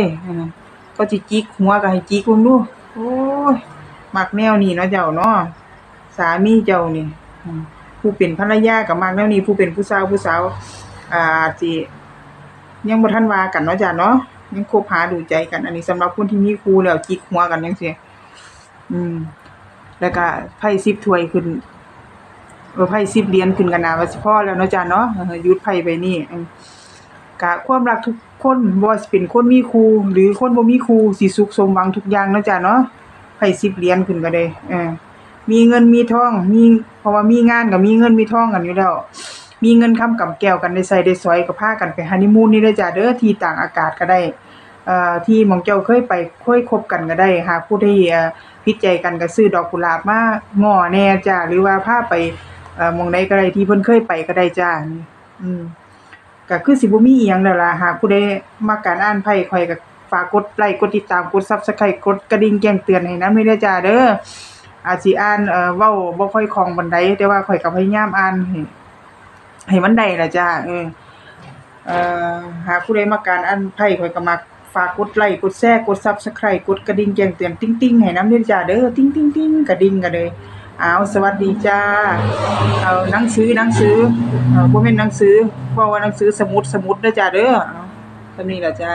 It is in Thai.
อ้ยอันนั้นก็จิจิกหัวก็ให้จิกเบิ่งดูโอ้ยมักแนวนี้เนาะเจ้าเนาะสามีเจ้านี่ผู้เป็นภรรยาก็มักแนวนี้ผู้เป็นผู้สาวผู้สาวอ่าอาจสิยังบ่ทันว่ากันเนาะจ้ะเนาะยังคบหาดูใจกัน อันนี้สำหรับคนที่มีคู่แล้วจิกหัวกันจังซี่อืม แล้วก็ไพ่10ถ้วยขึ้นไพ่10เหรียญขึ้นกันน่าว่าสิพอแล้วเนาะจ้ะเนาะหยุดไพ่ไปนี่อื กะความรักทุกคนบ่ว่าสิเป็นคนมีครูหรือคนบ่มีครูสิสุขสมหวังทุกอย่างนะจ้ะเนาะไผ10เหรียญขึ้นก็ได้เออมีเงินมีทองมีเพราะว่ามีงานก็มีเงินมีทองกันอยู่แล้วมีเงินค้ำกำแก้วกันได้ใช้ได้สอยก็พากันไปฮันนีมูนนี่เด้จ้ะเด้อที่ต่างอากาศก็ได้เอ่อที่มองเจ้าเคยไปเคยคบกันก็ได้หากผู้ใดเอ่อผิดใจกันก็ซื้อดอกกุหลาบมาง้อแน่จ้ะหรือว่าพาไปเอ่อมองใดก็ได้ที่เพิ่นเคยไปก็ได้จ้ะอืม ก็คือสิบ่มีอีหยังแล้วล่ะหากผู้ใดมักการอ่านไพ่ข่อยก็ฝากกดไลค์กดติดตามกด Subscribe กดกระดิ่งแจ้งเตือนให้นำด้วยเด้อจ้าเด้ออาจสิอ่านเอ่อเว้าบ่ค่อยคล่องปานใดแต่ว่าข่อยก็พยายามอ่านให้ให้มันได้ล่ะจ้าเออเอ่อหากผู้ใดมักการอ่านไพ่ข่อยก็มักฝากกดไลค์กดแชร์กด Subscribe กดกระดิ่งแจ้งเตือนติ๊งๆให้นำด้วยจ้าเด้อติ๊งๆๆกระดิ่งก็เลย เอาสวัสดีจ้า เอาหนังสือหนังสือเอ่อบ่เป็นหนังสือเพราะว่าหนังสือสมุดสมุดเด้อจ้าเด้อเอาเท่านี้ละจ้า